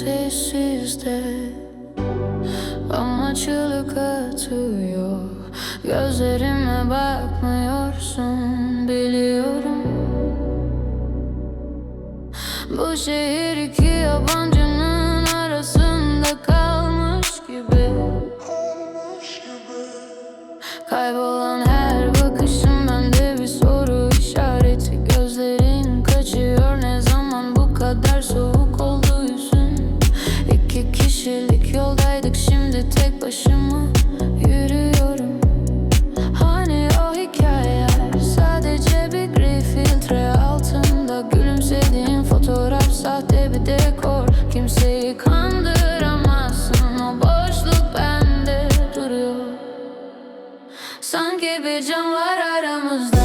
sessizde Ama çığlık atıyor Gözlerime bakmıyorsun biliyorum Bu şehir iki yabancının arasında kalmış gibi Kaybolan kandıramazsın o boşluk bende duruyor. Sanki bir cam var aramızda.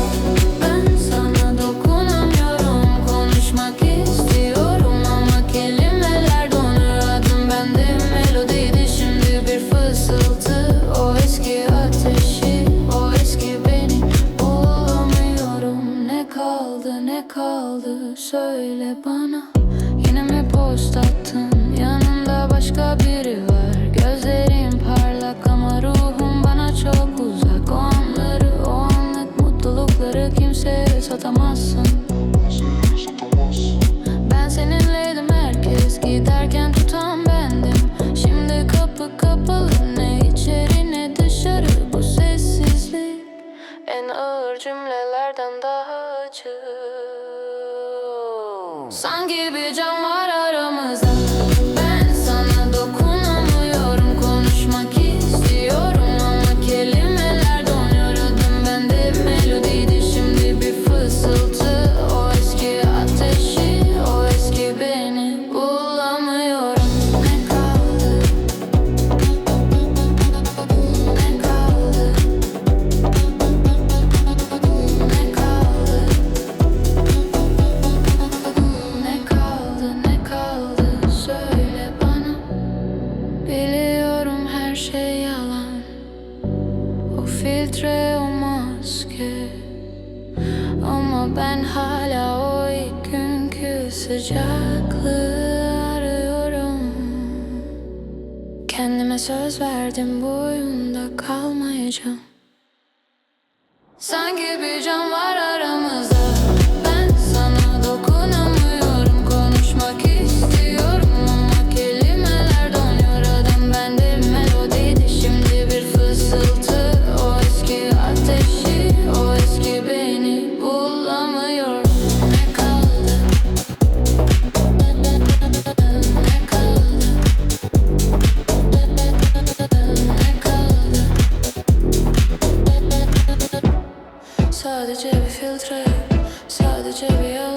Ben sana dokunamıyorum Konuşmak istiyorum ama kelimeler donuyor bende melodiydi şimdi bir fısıltı. O eski ateşi, o eski beni bulamıyorum. Ne kaldı ne kaldı? Söyle bana. Yine mi post attın başka biri var. Gözlerim parlak ama ruhum bana çok uzak. O anları o anlık mutlulukları kimseye satamazsın. Ben seninleydim herkes. Giderken tutan bendim. Şimdi kapı kapalı ne içeri ne dışarı. Bu sessizlik En ağır cümlelerden daha acı Sanki bir cam filtre o maske Ama ben hala o ilk günkü sıcaklığı arıyorum. Kendime söz verdim bu oyunda kalmayacağım. Sanki bir can var aramda. filtre. Sadece bir yalan